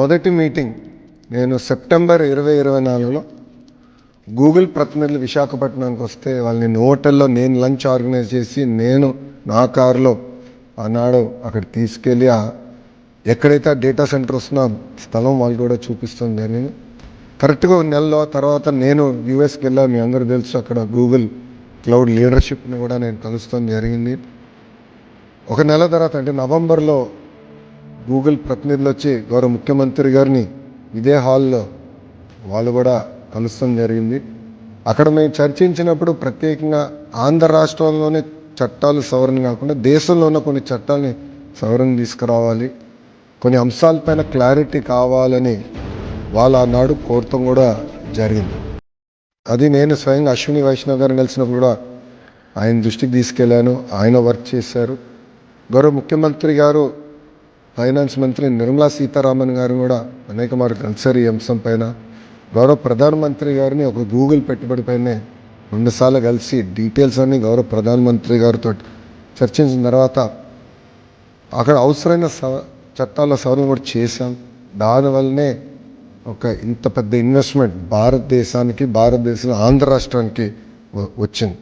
మొదటి మీటింగ్ నేను సెప్టెంబర్ ఇరవై ఇరవై నాలుగులో గూగుల్ ప్రతినిధులు విశాఖపట్నానికి వస్తే వాళ్ళని హోటల్లో నేను లంచ్ ఆర్గనైజ్ చేసి నేను నా కారులో ఆనాడు అక్కడ తీసుకెళ్ళి ఎక్కడైతే ఆ డేటా సెంటర్ వస్తున్నా స్థలం వాళ్ళు కూడా చూపిస్తుంది జరిగింది కరెక్ట్గా నెలలో తర్వాత నేను యూఎస్కి వెళ్ళాను మీ అందరూ తెలుసు అక్కడ గూగుల్ క్లౌడ్ లీడర్షిప్ని కూడా నేను కలుస్తాం జరిగింది. ఒక నెల తర్వాత అంటే నవంబర్లో గూగుల్ ప్రతినిధులు వచ్చి గౌరవ ముఖ్యమంత్రి గారిని ఇదే హాల్లో వాళ్ళు కూడా కలుస్తాం జరిగింది. అక్కడ మేము చర్చించినప్పుడు ప్రత్యేకంగా ఆంధ్ర రాష్ట్రంలోనే చట్టాలు సవరణ కాకుండా దేశంలో ఉన్న కొన్ని చట్టాలని సవరణ తీసుకురావాలి. కొన్ని అంశాలపైన క్లారిటీ కావాలని వాళ్ళు ఆనాడు కోరటం కూడా జరిగింది. అది నేను స్వయంగా అశ్విని వైష్ణవ్ గారిని కలిసినప్పుడు కూడా ఆయన దృష్టికి తీసుకెళ్ళాను. ఆయన వర్క్ చేశారు. గౌరవ ముఖ్యమంత్రి గారు ఫైనాన్స్ మంత్రి నిర్మలా సీతారామన్ గారు కూడా అనేక మార్లు కలిసారు ఈ అంశం పైన. గౌరవ ప్రధానమంత్రి గారిని ఒక గూగుల్ పెట్టుబడిపైనే రెండుసార్లు కలిసి డీటెయిల్స్ అన్ని గౌరవ ప్రధానమంత్రి గారితో చర్చించిన తర్వాత అక్కడ అవసరమైన సవ చట్టాల సవరణ కూడా చేశాం. దానివల్లనే ఒక ఇంత పెద్ద ఇన్వెస్ట్మెంట్ భారతదేశానికి భారతదేశం ఆంధ్ర రాష్ట్రానికి వచ్చింది.